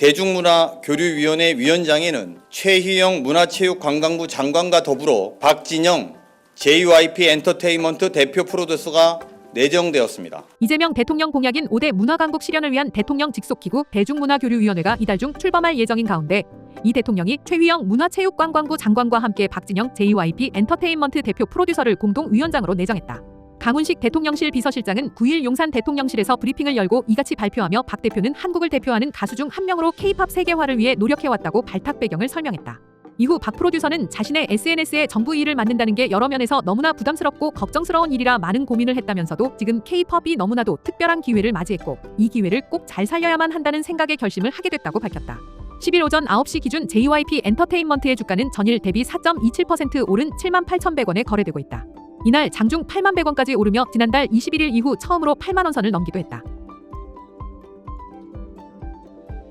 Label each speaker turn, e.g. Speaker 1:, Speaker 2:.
Speaker 1: 대중문화교류위원회 위원장에는 최희영 문화체육관광부 장관과 더불어 박진영 JYP 엔터테인먼트 대표 프로듀서가 내정되었습니다.
Speaker 2: 이재명 대통령 공약인 5대 문화강국 실현을 위한 대통령 직속기구 대중문화교류위원회가 이달 중 출범할 예정인 가운데 이 대통령이 최휘영 문화체육관광부 장관과 함께 박진영 JYP 엔터테인먼트 대표 프로듀서를 공동 위원장으로 내정했다. 강훈식 대통령실 비서실장은 9일 용산 대통령실에서 브리핑을 열고 이같이 발표하며 박 대표는 한국을 대표하는 가수 중 한 명으로 K-팝 세계화를 위해 노력해왔다고 발탁 배경을 설명했다. 이후 박 프로듀서는 자신의 SNS에 정부 일을 맡는다는 게 여러 면에서 너무나 부담스럽고 걱정스러운 일이라 많은 고민을 했다면서도 지금 K-팝이 너무나도 특별한 기회를 맞이했고 이 기회를 꼭 잘 살려야만 한다는 생각의 결심을 하게 됐다고 밝혔다. 10일 오전 9시 기준 JYP 엔터테인먼트의 주가는 전일 대비 4.27% 오른 7만 8,100원에 거래되고 있다. 이날 장중 8만 100원까지 오르며 지난달 21일 이후 처음으로 8만 원 선을 넘기도 했다.